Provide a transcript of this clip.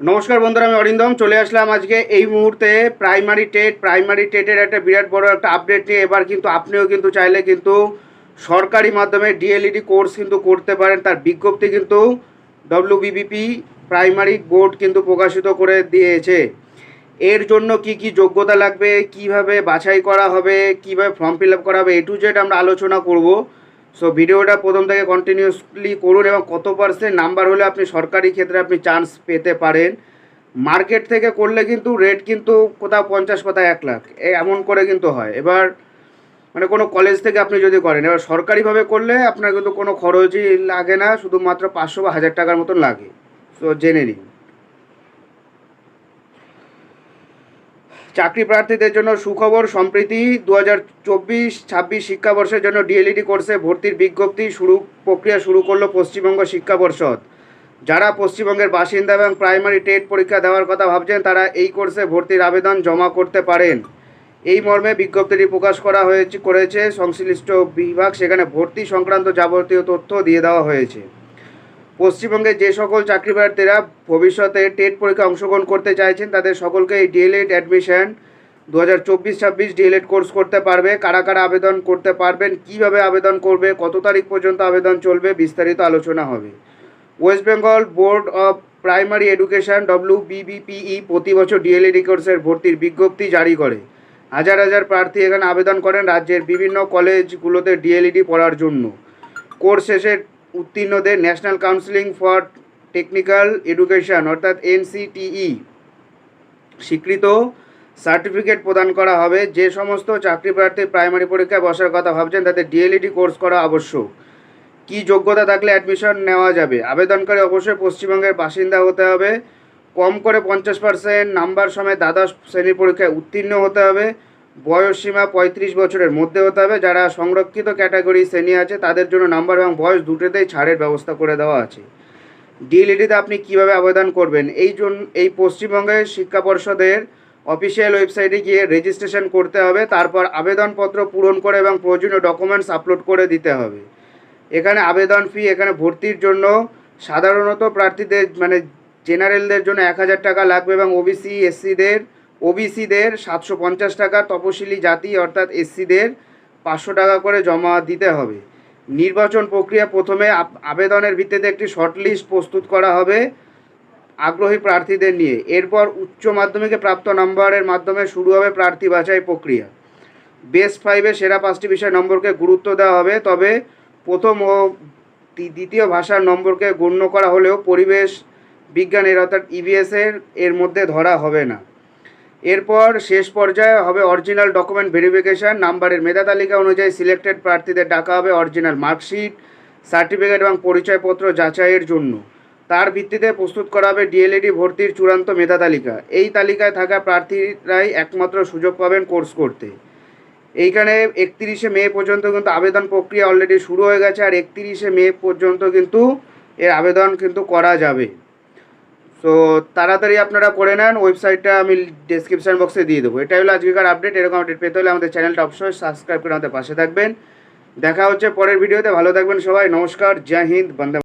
নমস্কার বন্ধুরা, আমি অরিন্দম। চলে আসলাম আজকে এই মুহূর্তে প্রাইমারি টেট প্রাইমারি টেটের একটা বিরাট বড় একটা আপডেট নিয়ে। এবার কিন্তু আপনিও কিন্তু চাইলে কিন্তু সরকারি মাধ্যমে ডিএলইডি কোর্স কিন্তু করতে পারেন। তার বিজ্ঞপ্তি কিন্তু ডব্লিউবিবিপি প্রাইমারি বোর্ড কিন্তু প্রকাশিত করে দিয়েছে। এর জন্য কি কি যোগ্যতা লাগবে, কীভাবে বাছাই করা হবে, কীভাবে ফর্ম ফিল আপ করা হবে, এ টু জেড আমরা আলোচনা করব। সো ভিডিওটা প্রথম থেকে কন্টিনিউসলি করুন এবং কত পার্সেন্ট নাম্বার হলে আপনি সরকারি ক্ষেত্রে আপনি চান্স পেতে পারেন। মার্কেট থেকে করলে কিন্তু রেট কিন্তু কোথাও পঞ্চাশ, কোথাও এক লাখ। এমন করে কিন্তু হয়। এবার মানে কোনো কলেজ থেকে আপনি যদি করেন, এবার সরকারিভাবে করলে আপনার কিন্তু কোনো খরচই লাগে না, শুধুমাত্র পাঁচশো বা হাজার টাকার মতন লাগে। সো জেনে নিন। চাকরি প্রার্থীদের জন্য সুখবর সম্প্রীতি দু হাজার চব্বিশ, ছাব্বিশ শিক্ষাবর্ষের জন্য ডিএলইডি কোর্সে ভর্তির বিজ্ঞপ্তি শুরু, প্রক্রিয়া শুরু করল পশ্চিমবঙ্গ শিক্ষা পর্ষদ যারা পশ্চিমবঙ্গের বাসিন্দা এবং প্রাইমারি টেট পরীক্ষা দেওয়ার কথা ভাবছেন, তারা এই কোর্সে ভর্তির আবেদন জমা করতে পারেন। এই মর্মে বিজ্ঞপ্তিটি প্রকাশ করা হয়েছে, করেছে সংশ্লিষ্ট বিভাগ, সেখানে ভর্তি সংক্রান্ত যাবতীয় তথ্য দিয়ে দেওয়া হয়েছে। পশ্চিমবঙ্গে যে সকল চাকরি প্রার্থীরা ভবিষ্যতে টেট পরীক্ষা অংশগ্রহণ করতে চাইছেন, তাদের সকলকে এই ডিএলএড অ্যাডমিশন দু হাজার চব্বিশ ছাব্বিশ ডিএলএড কোর্স করতে পারবে। কারা কারা আবেদন করতে পারবেন, কীভাবে আবেদন করবে, কত তারিখ পর্যন্ত আবেদন চলবে, বিস্তারিত আলোচনা হবে। West Bengal board of primary education, W BBPE প্রতি বছর ডিএলএডি কোর্সের ভর্তির বিজ্ঞপ্তি জারি করে। হাজার হাজার প্রার্থী এখানে আবেদন করেন রাজ্যের বিভিন্ন কলেজগুলোতে ডিএলইডি পড়ার জন্য। কোর্স শেষে উত্তীর্ণদের national councilling for technical education, অর্থাৎ এনসিটিই। স্বীকৃত সার্টিফিকেট প্রদান করা হবে। যে সমস্ত চাকরি প্রার্থী প্রাইমারি পরীক্ষায় বসার কথা ভাবছেন, তাদের ডিএলইডি কোর্স করা আবশ্যক। কী যোগ্যতা থাকলে অ্যাডমিশন নেওয়া যাবে? আবেদনকারী অবশ্যই পশ্চিমবঙ্গের বাসিন্দা হতে হবে। কম করে পঞ্চাশ পার্সেন্ট নাম্বার সমেত দ্বাদশ শ্রেণির পরীক্ষায় উত্তীর্ণ হতে হবে। বয়স সীমা পঁয়ত্রিশ বছরের মধ্যে হতে হবে যারা সংরক্ষিত ক্যাটাগরি শ্রেণি আছে, তাদের জন্য নাম্বার এবং বয়স দুটোতেই ছাড়ের ব্যবস্থা করে দেওয়া আছে। ডিএলইডিতে আপনি কীভাবে আবেদন করবেন? এই জন্য এই পশ্চিমবঙ্গের শিক্ষা পর্ষদের অফিসিয়াল ওয়েবসাইটে গিয়ে রেজিস্ট্রেশন করতে হবে, তারপর আবেদনপত্র পূরণ করে এবং প্রয়োজনীয় ডকুমেন্টস আপলোড করে দিতে হবে। এখানে আবেদন ফি, এখানে ভর্তির জন্য সাধারণত প্রার্থীদের মানে জেনারেলদের জন্য এক হাজার টাকা লাগবে এবং ওবিসি, এসসিদের ওবিসিদের সাতশো পঞ্চাশ টাকা, তপশিলি জাতি অর্থাৎ এসসিদের পাঁচশো টাকা করে জমা দিতে হবে। নির্বাচন প্রক্রিয়া প্রথমে আবেদনের ভিত্তিতে একটি শর্টলিস্ট প্রস্তুত করা হবে আগ্রহী প্রার্থীদের নিয়ে। এরপর উচ্চ মাধ্যমিকে প্রাপ্ত নম্বরের মাধ্যমে শুরু হবে প্রার্থী বাছাই প্রক্রিয়া। বেস্ট ফাইভে সেরা পাঁচটি বিষয় নম্বরকে গুরুত্ব দেওয়া হবে, তবে প্রথম ও দ্বিতীয় ভাষার নম্বরকে গণ্য করা হলেও পরিবেশ বিজ্ঞানের অর্থাৎ ইভিএসের এর মধ্যে ধরা হবে না। এরপর শেষ পর্যায়ে হবে অরিজিনাল ডকুমেন্ট ভেরিফিকেশন, নাম্বারের মেধা তালিকা অনুযায়ী সিলেক্টেড প্রার্থীদের ডাকা হবে অরিজিনাল মার্কশিট, সার্টিফিকেট এবং পরিচয়পত্র যাচাইয়ের জন্য। তার ভিত্তিতে প্রস্তুত করা হবে ডিএলএডি ভর্তির চূড়ান্ত মেধা তালিকা এই তালিকায় থাকা প্রার্থীরাই একমাত্র সুযোগ পাবেন কোর্স করতে। এইখানে একত্রিশে মে পর্যন্ত কিন্তু আবেদন প্রক্রিয়া অলরেডি শুরু হয়ে গেছে, আর একত্রিশে মে পর্যন্ত কিন্তু এর আবেদন কিন্তু করা যাবে। সো তাড়াতাড়ি আপনারা করে নেন ওয়েবসাইটটা আমি ডিসক্রিপশান বক্সে দিয়ে দেবো। এটাই হলো আজকেকার আপডেট এরকম আপডেট পেতে হলে আমাদের চ্যানেলটা অবশ্যই সাবস্ক্রাইব করে আমাদের পাশে থাকবেন। দেখা হচ্ছে পরের ভিডিওতে ভালো থাকবেন সবাই, নমস্কার, জয় হিন্দ, বন্দে